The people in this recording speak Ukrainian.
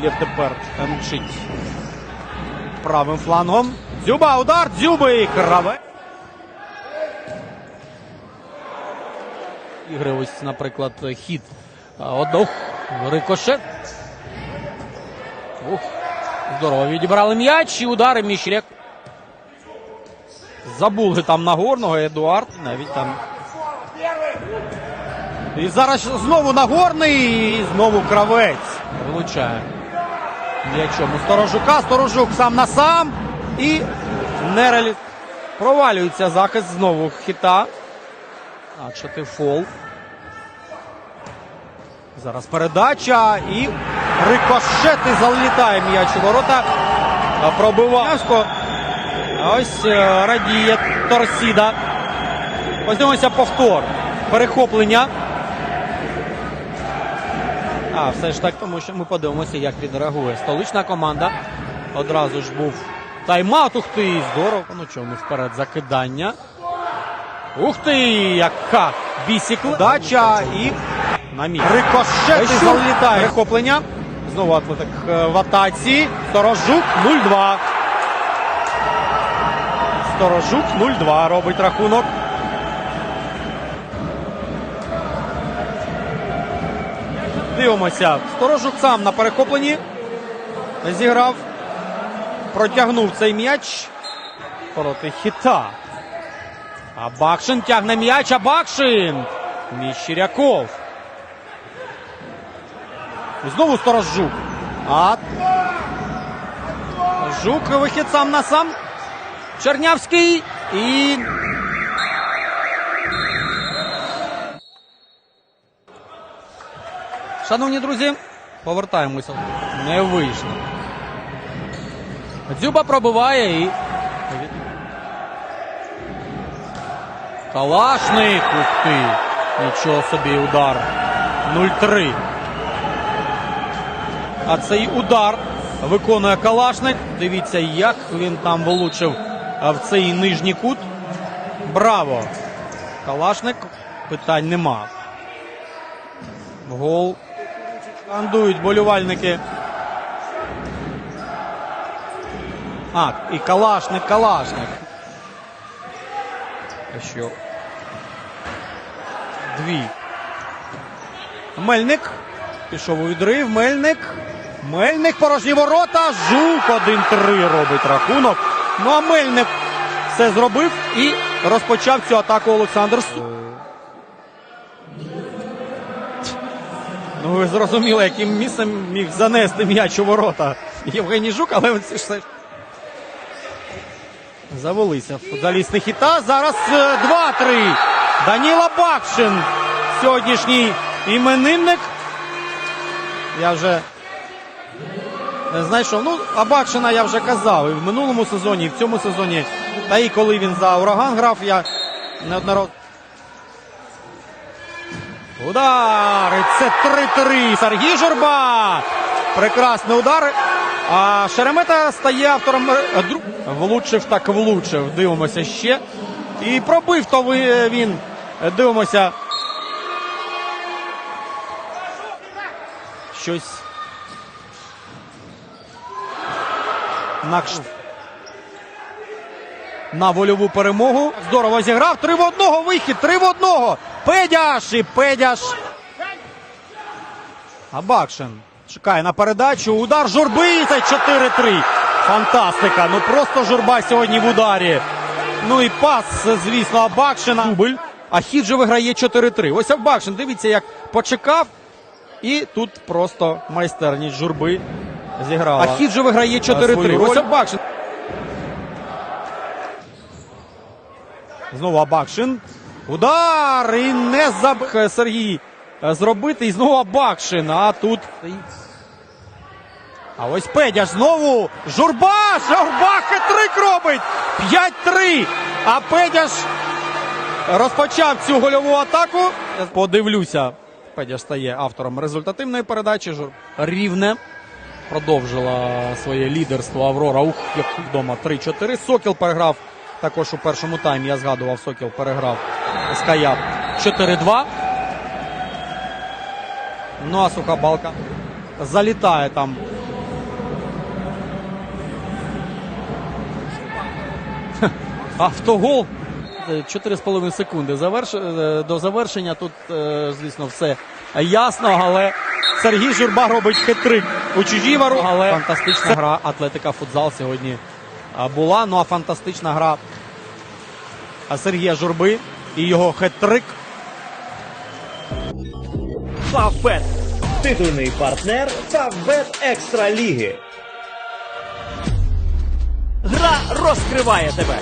Ілєв тепер мчить правим флангом. Дзюба, удар, дзюби, краве. Ігри ось, наприклад, хід. Одох, рикошет. Ух, здорово відібрали м'яч і удари Міщрек. Забули там Нагорного, Едуард навіть там. І зараз знову Нагорний, і знову кравець. Вилучає м'ячом у Сторожука. Сторожук сам на сам. І не реалі... провалюється захист знову хіта. А що фол. Зараз передача і рикошет і залітає м'яч у ворота. А Пробивавсько. Ось е, радіє Торсіда. Ось дивимося повтор. Перехоплення. А, все ж так, тому що ми подивимося, як відреагує столична команда. Одразу ж був тайм-аут. Ух ти, здорово. Ну чому вперед закидання. Ух ти, яка бісікла. Дача і на місці. Рикошет і залітає. Перехоплення. Знову атлетик е, в атаці. Сторожук 0-2. Сторожук 0-2 робить рахунок. Дивимося. Сторожук сам на перехопленні. Зіграв. Протягнув цей м'яч проти хіта. А Бакшин тягне м'яч, а Бакшин. Міщиряков. Знову Сторожук. А Жук вихід сам на сам. Чернявський і. Шановні друзі, повертаємося. Не вийшло. Дзюба пробиває і. Калашник. Ух. Нічого собі удар. 0-3. А цей удар виконує Калашник. Дивіться, як він там влучив в цей нижній кут. Браво! Калашник. Питань нема. Гол. Андують болівальники. А, і Калашник, Калашник. А що? Дві. Мельник. Пішов у відрив. Мельник. Мельник порожні ворота. Жук 1-3 робить рахунок. Ну а Мельник все зробив і розпочав цю атаку Олександр Су. Ну, ви зрозуміли, яким місцем міг занести м'яч у ворота Євгеній Жук, але ж все. Завелися футболісти хіта. Зараз е, 2-3. Даніла Бакшин. Сьогоднішній іменинник. Я вже не знайшов. Ну, а Бакшина я вже казав. І в минулому сезоні, і в цьому сезоні. Та і коли він за ураган грав, я неодноразово. Удар! І Це 3-3. Сергій Журба. Прекрасний удар. А Шеремета стає автором. е, Влучив так влучив. Дивимося ще. І пробив то він. Е, Дивимося. Щось. На, кш- на вольову перемогу. Здорово зіграв. Три в одного вихід. Три в одного. Педяш і Педяш. А Бакшин чекає на передачу. Удар журби. Це 4-3. Фантастика. Ну просто журба сьогодні в ударі. Ну і пас, звісно, Абакшина. Дубль. А хід же виграє 4-3. Ось Абакшин. Дивіться, як почекав. І тут просто майстерність журби зіграла. А хід же виграє 4-3. Ось Абакшин. Знову Абакшин. Удар! І не заб... Сергій е, зробити. І знову Абакшин. А тут. А ось Педяш знову. Журба! Журба хитрик робить! 5-3. А Педяш розпочав цю гольову атаку. Подивлюся. Педяш стає автором результативної передачі. Жур... Рівне. Продовжила своє лідерство Аврора. Ух, як вдома 3-4. Сокіл переграв також у першому таймі. Я згадував, Сокіл переграв Скаяп 4-2. Ну а суха балка залітає там. Автогол. Е, 4,5 секунди заверш... е, до завершення. Тут, е, звісно, все ясно, але Сергій Журба робить хитрик у чужій вору. Але фантастична гра Атлетика футзал сьогодні була. Ну а фантастична гра а, Сергія Журби і його хитрик. Фавбет. Титульний партнер Фавбет Екстра Ліги. Гра розкриває тебе.